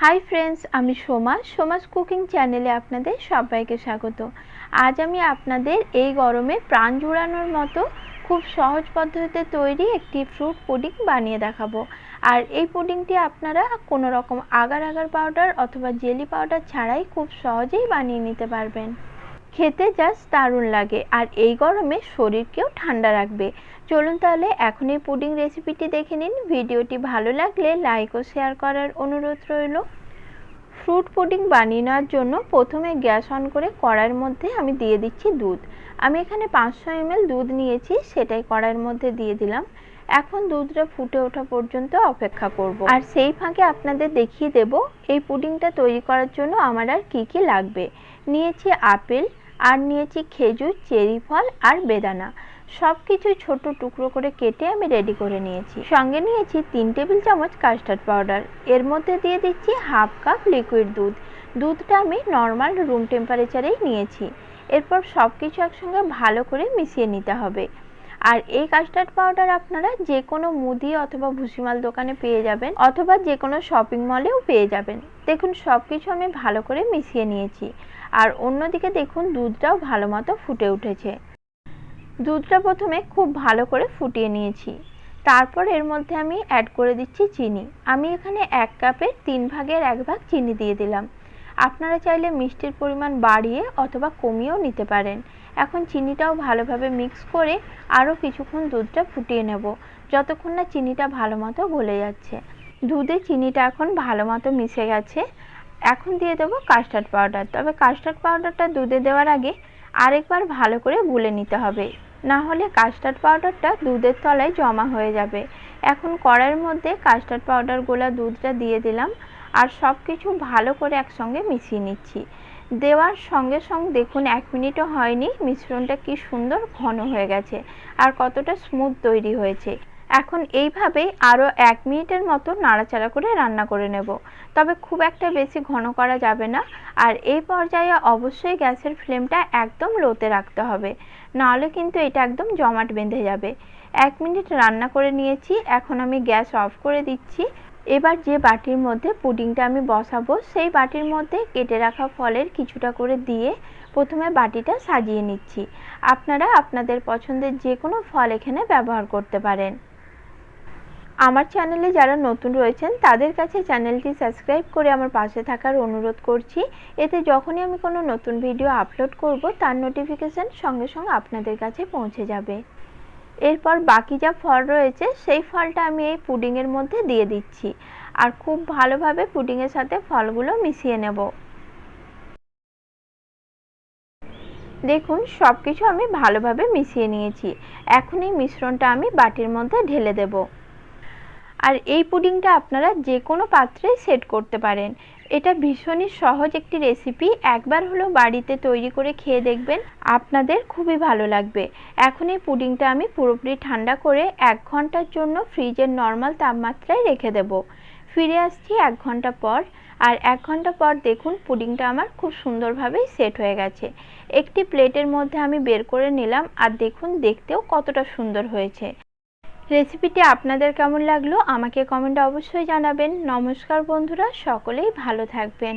Hi friends আমি Soma. Soma's cooking চ্যানেলে আপনাদের সবাইকে স্বাগত। আজ আমি আপনাদের এই গরমে প্রাণ জুড়ানোর মতো খুব সহজ পদ্ধতিতে তৈরি একটি ফ্রুট পুডিং বানিয়ে দেখাবো। আর এই পুডিংটি আপনারা কোনো রকম আগার আগার পাউডার অথবা জেলি পাউডার ছাড়াই খুব সহজেই বানিয়ে নিতে পারবেন। খেতে জাস্ট দারুণ লাগে। আর এই গরমে শরীরকেও ঠান্ডা রাখবে। চলুন তাহলে এখন এই পুডিং রেসিপিটি দেখে নিন। ভিডিওটি ভালো লাগলে লাইক ও শেয়ার করার অনুরোধ রইল। ফ্রুট পুডিং বানিয়ে নেওয়ার জন্য প্রথমে গ্যাস অন করে কড়াইয়ের মধ্যে আমি দিয়ে দিচ্ছি দুধ। আমি এখানে পাঁচশো এমএল দুধ নিয়েছি, সেটাই কড়াইয়ের মধ্যে দিয়ে দিলাম। এখন দুধটা ফুটে ওঠা পর্যন্ত অপেক্ষা করব। আর সেই ফাঁকে আপনাদের দেখিয়ে দেব, এই পুডিংটা তৈরি করার জন্য আমার আর কী কী লাগবে। নিয়েছি আপেল, আর নিয়েছি খেজুর, চেরি ফল, আর বেদানা। সব কিছু ছোট টুকরো করে কেটে আমি রেডি করে নিয়েছি। সঙ্গে নিয়েছি তিন টেবিল চামচ কাস্টার্ড পাউডার এর মধ্যে দিয়ে দিচ্ছি হাফ কাপ লিকুইড দুধ। দুধটা আমি নর্মাল রুম টেম্পারেচারেই নিয়েছি। এরপর সব কিছু একসঙ্গে ভালো করে মিশিয়ে নিতে হবে। আর এই কাস্টার্ড পাউডার আপনারা যে কোনো মুদি অথবা ভুসিমাল দোকানে পেয়ে যাবেন অথবা যে কোনো শপিং মলেও পেয়ে যাবেন। দেখুন সব কিছু আমি ভালো করে মিশিয়ে নিয়েছি। আর অন্যদিকে দেখুন, দুধটাও ভালো মতো ফুটে উঠেছে। দুধটা প্রথমে খুব ভালো করে ফুটিয়ে নিয়েছি। তারপর এর মধ্যে আমি অ্যাড করে দিচ্ছি চিনি। আমি এখানে এক কাপের তিন ভাগের এক ভাগ চিনি দিয়ে দিলাম। আপনারা চাইলে মিষ্টির পরিমাণ বাড়িয়ে অথবা কমিয়েও নিতে পারেন। এখন চিনিটাও ভালোভাবে মিক্স করে আরও কিছুক্ষণ দুধটা ফুটিয়ে নেব, যতক্ষণ না চিনিটা ভালো মতো গলে যাচ্ছে। দুধে চিনিটা এখন ভালো মতো মিশে গেছে। এখন দিয়ে দেবো কাস্টার্ড পাউডার তবে কাস্টার্ড পাউডারটা দুধে দেওয়ার আগে আরেকবার ভালো করে গুলে নিতে হবে। না হলে কাস্টার্ড পাউডারটা দুধের তলায় জমা হয়ে যাবে। এখন কড়াইয়ের মধ্যে কাস্টার্ড পাউডার গোলা দুধটা দিয়ে দিলাম আর সব কিছু ভালো করে একসঙ্গে মিশিয়ে নিচ্ছি। দেওয়ার সঙ্গে সঙ্গে দেখুন, এক মিনিটও হয়নি, মিশ্রণটা কি সুন্দর ঘন হয়ে গেছে আর কতটা স্মুথ তৈরি হয়েছে। এখন এইভাবেই আরও এক মিনিটের মতো নাড়াচাড়া করে রান্না করে নেব। তবে খুব একটা বেশি ঘন করা যাবে না। আর এই পর্যায়ে অবশ্যই গ্যাসের ফ্লেমটা একদম লোতে রাখতে হবে। নাহলে কিন্তু এটা একদম জমাট বেঁধে যাবে। এক মিনিট রান্না করে নিয়েছি, এখন আমি গ্যাস অফ করে দিচ্ছি। এবার যে বাটির মধ্যে পুডিংটা আমি বসাবো, সেই বাটির মধ্যে কেটে রাখা ফলের কিছুটা করে দিয়ে প্রথমে বাটিটা সাজিয়ে নিচ্ছি। আপনারা আপনাদের পছন্দের যে কোনো ফল এখানে ব্যবহার করতে পারেন। আমার চ্যানেলে যারা নতুন রয়েছেন, তাদের কাছে চ্যানেলটি সাবস্ক্রাইব করে আমার পাশে থাকার অনুরোধ করছি। এতে যখনই আমি কোনো নতুন ভিডিও আপলোড করব, তার নোটিফিকেশান সঙ্গে সঙ্গে আপনাদের কাছে পৌঁছে যাবে। এরপর বাকি যা ফল রয়েছে, সেই ফলটা আমি এই পুডিংয়ের মধ্যে দিয়ে দিচ্ছি। আর খুব ভালোভাবে পুডিংয়ের সাথে ফলগুলো মিশিয়ে নেব। দেখুন সব কিছু আমি ভালোভাবে মিশিয়ে নিয়েছি। এখন এই মিশ্রণটা আমি বাটির মধ্যে ঢেলে দেবো। আর এই পুডিংটা আপনারা যে কোনো পাত্রে সেট করতে পারেন। এটা ভীষণই সহজ একটি রেসিপি একবার হলো বাড়িতে তৈরি করে খেয়ে দেখবেন, আপনাদের খুবই ভালো লাগবে। এখন এই পুডিংটা আমি পুরোপুরি ঠান্ডা করে এক ঘণ্টার জন্য ফ্রিজের নর্মাল তাপমাত্রায় রেখে দেব। ফিরে আসছি এক ঘণ্টা পর। আর এক ঘণ্টা পর দেখুন পুডিংটা আমার খুব সুন্দরভাবেই সেট হয়ে গেছে। একটি প্লেটের মধ্যে আমি বের করে নিলাম আর দেখুন দেখতেও কতটা সুন্দর হয়েছে। রেসিপিটি আপনাদের কেমন লাগল আমাকে কমেন্টে অবশ্যই জানাবেন। নমস্কার বন্ধুরা সকলেই ভালো থাকবেন।